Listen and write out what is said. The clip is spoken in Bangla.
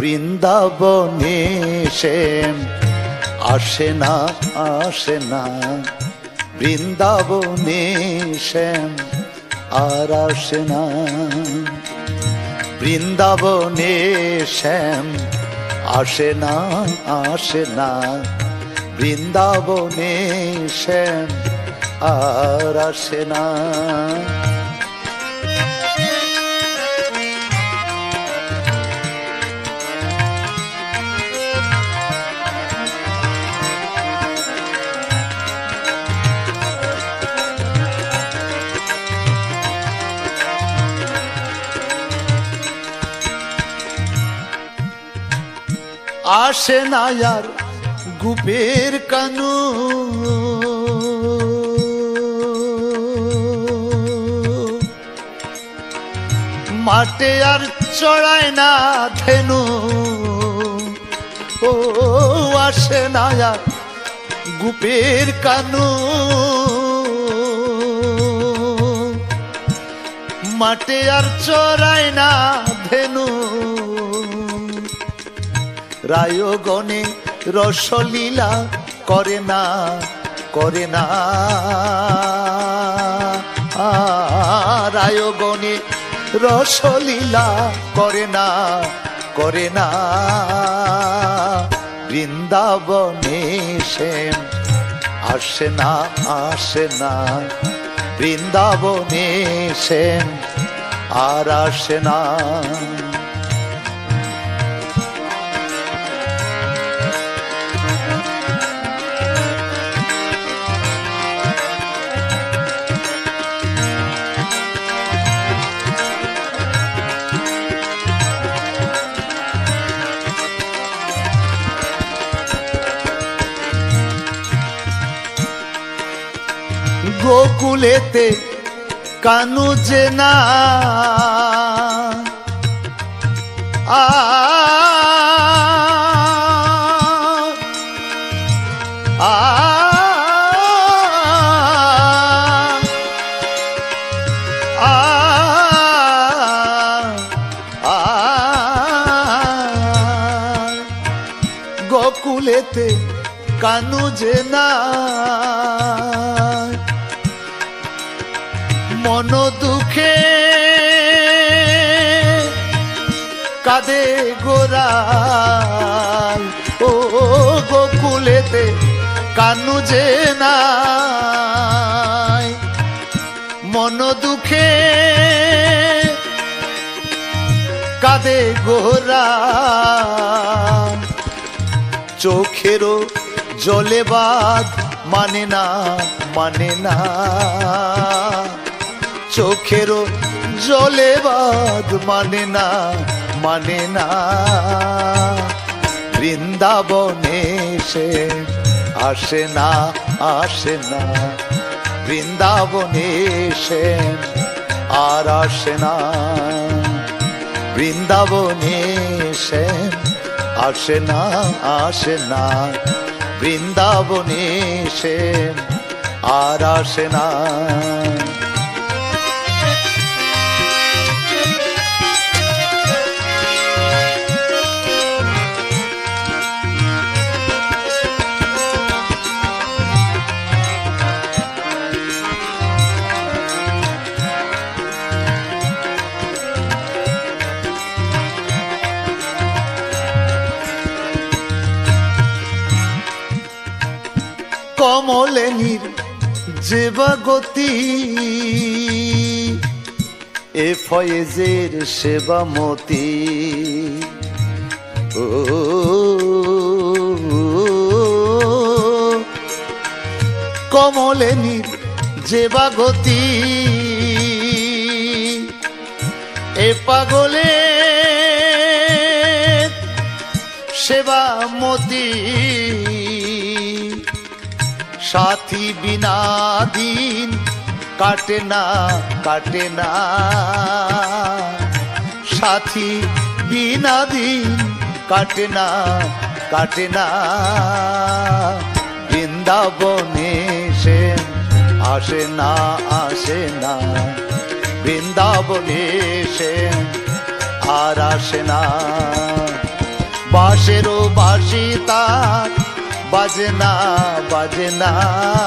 বৃন্দাবনে শ্যাম আসে না আসে না। বৃন্দাবনে শ্যাম আর আসে না। বৃন্দাবনে শ্যাম আসে না আসে না। বৃন্দাবনে শ্যাম আর আসে না। আসে না আর গুপের কানু। মাঠে আর চড়ায় না ধেনু। ও আসে না আর গুপের কানু। মাঠে আর চড়ায় না ধেনু। রায়গণে রসলীলা করে না করে না। রায়গণে রসলীলা করে না করে না। বৃন্দাবনে শ্যাম আসে না আসে না। বৃন্দাবনে শ্যাম আর আসে না। গোকুলেতে কানু যে না। গোকুলেতে কানু যে না। মন দুঃখে কাঁদে গোরাল ও গোকুলেতে কানু যে নাই। মন দুঃখে কাঁদে গোরাল চোখেরও জলে বাদ মানে না মানে না। চোখেরও জলে বাদ মানে না মানে না। বৃন্দাবনে সে আসে না আসে না। বৃন্দাবনে সে আর আসে না। বৃন্দাবনে সে আসে না আসে না। বৃন্দাবনে সে আর আসে না। কমলেনীর জীবগতি এ ফয়েজের সেবামতি ও কমলেনীর যেবাগতি এ পাগলে সেবামতি সাথী বিনা দিন কাটে না কাটে না। সাথী বিনা দিন কাটে না কাটে না। বৃন্দাবনে সে আসে না আসে না। বৃন্দাবনে সে আর আসে না। বাঁশেরও বাঁশি তার বাজে না বাজে না